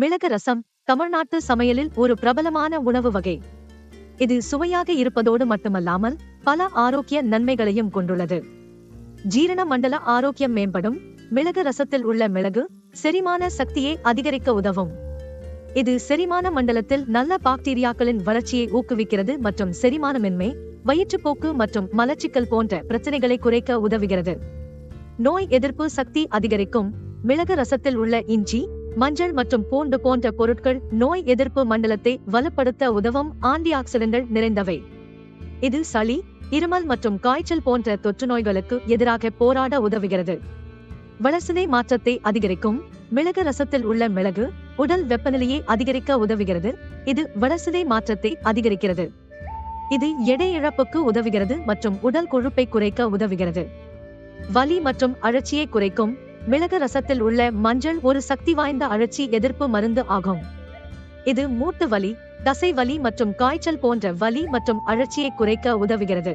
மிளகு ரசம் தமிழ்நாட்டு சமையலில் ஒரு பிரபலமான உணவு வகை. இது சுவையாக இருப்பதோடு மட்டுமல்லாமல் பல ஆரோக்கிய நன்மைகளையும் கொண்டுள்ளது. ஜீரண மண்டல ஆரோக்கியம் மேம்படும் மிளகு ரசத்தில் உள்ள மிளகு செரிமான சக்தியை அதிகரிக்க உதவும். இது செரிமான மண்டலத்தில் நல்ல பாக்டீரியாக்களின் வளர்ச்சியை ஊக்குவிக்கிறது மற்றும் செரிமானமின்மை வயிற்றுப்போக்கு மற்றும் மலச்சிக்கல் போன்ற பிரச்சனைகளை குறைக்க உதவுகிறது. நோய் எதிர்ப்பு சக்தி அதிகரிக்கும் மிளகு ரசத்தில் உள்ள இஞ்சி மஞ்சள் மற்றும் பூண்டு போன்ற பொருட்கள் நோய் எதிர்ப்பு மண்டலத்தை வலுப்படுத்த உதவும் ஆன்டி ஆக்சிடென்ட்கள் நிறைந்தவை. இது சளி இருமல் மற்றும் காய்ச்சல் போன்ற தொற்று நோய்களுக்கு எதிராக போராட உதவுகிறது. வளர்சிதை மாற்றத்தை அதிகரிக்கும் மிளகு ரசத்தில் உள்ள மிளகு உடல் வெப்பநிலையை அதிகரிக்க உதவுகிறது இது வளர்சிதை மாற்றத்தை அதிகரிக்கிறது. இது எடை இழப்புக்கு உதவுகிறது மற்றும் உடல் கொழுப்பை குறைக்க உதவுகிறது. வலி மற்றும் அழற்சியை குறைக்கும் மிளகு ரசத்தில் உள்ள மஞ்சள் ஒரு சக்தி வாய்ந்த அழற்சி எதிர்ப்பு மருந்து ஆகும். இது மூட்டு வலி தசை வலி மற்றும் காய்ச்சல் போன்ற வலி மற்றும் அழற்சியை குறைக்க உதவுகிறது.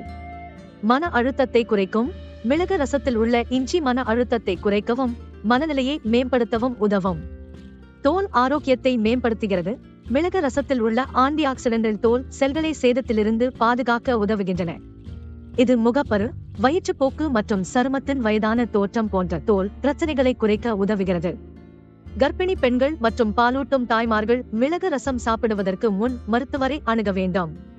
மன அழுத்தத்தை குறைக்கும் மிளகு ரசத்தில் உள்ள இஞ்சி மன அழுத்தத்தை குறைக்கவும் மனநிலையை மேம்படுத்தவும் உதவும். தோல் ஆரோக்கியத்தை மேம்படுத்துகிறது. மிளகு ரசத்தில் உள்ள ஆன்டி ஆக்சிடென்டல் தோல் செல்களை சேதத்திலிருந்து பாதுகாக்க உதவுகின்றன. இது முகப்பரு வயிற்றுப்போக்கு மற்றும் சருமத்தின் வயதான தோற்றம் போன்ற தோல் பிரச்சனைகளை குறைக்க உதவுகிறது. கர்ப்பிணி பெண்கள் மற்றும் பாலூட்டும் தாய்மார்கள் மிளகு ரசம் சாப்பிடுவதற்கு முன் மருத்துவரை அணுக வேண்டும்.